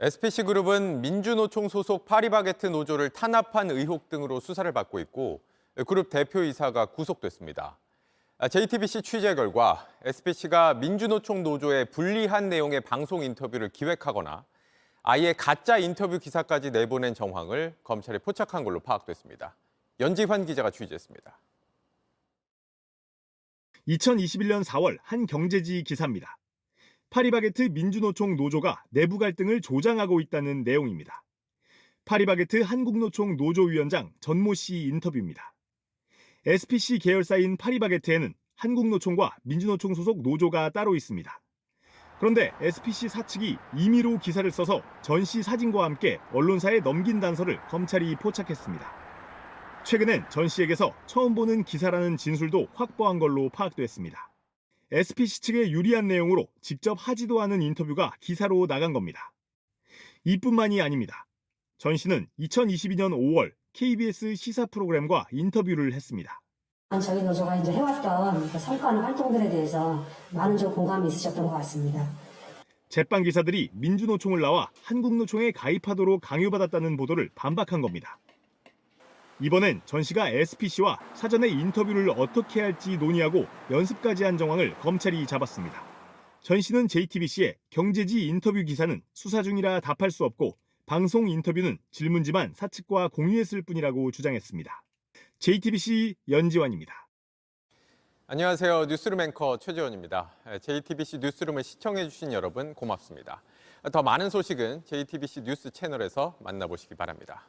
SPC그룹은 민주노총 소속 파리바게트 노조를 탄압한 의혹 등으로 수사를 받고 있고 그룹 대표이사가 구속됐습니다. JTBC 취재 결과 SPC가 민주노총 노조의 불리한 내용의 방송 인터뷰를 기획하거나 아예 가짜 인터뷰 기사까지 내보낸 정황을 검찰에 포착한 걸로 파악됐습니다. 연지환 기자가 취재했습니다. 2021년 4월 한 경제지 기사입니다. 파리바게트 민주노총 노조가 내부 갈등을 조장하고 있다는 내용입니다. 파리바게트 한국노총 노조위원장 전모 씨 인터뷰입니다. SPC 계열사인 파리바게트에는 한국노총과 민주노총 소속 노조가 따로 있습니다. 그런데 SPC 사측이 임의로 기사를 써서 전 씨 사진과 함께 언론사에 넘긴 단서를 검찰이 포착했습니다. 최근엔 전 씨에게서 처음 보는 기사라는 진술도 확보한 걸로 파악됐습니다. SPC 측에 유리한 내용으로 직접 하지도 않은 인터뷰가 기사로 나간 겁니다. 이뿐만이 아닙니다. 전 씨는 2022년 5월 KBS 시사 프로그램과 인터뷰를 했습니다. 저희 노조가 이제 해왔던 그 성과나 활동들에 대해서 많은 좀 공감이 있으셨던 것 같습니다. 제빵 기사들이 민주노총을 나와 한국노총에 가입하도록 강요받았다는 보도를 반박한 겁니다. 이번엔 전 씨가 SPC와 사전에 인터뷰를 어떻게 할지 논의하고 연습까지 한 정황을 검찰이 잡았습니다. 전 씨는 JTBC에 경제지 인터뷰 기사는 수사 중이라 답할 수 없고 방송 인터뷰는 질문지만 사측과 공유했을 뿐이라고 주장했습니다. JTBC 연지환입니다. 안녕하세요. 뉴스룸 앵커 최재원입니다. JTBC 뉴스룸을 시청해주신 여러분 고맙습니다. 더 많은 소식은 JTBC 뉴스 채널에서 만나보시기 바랍니다.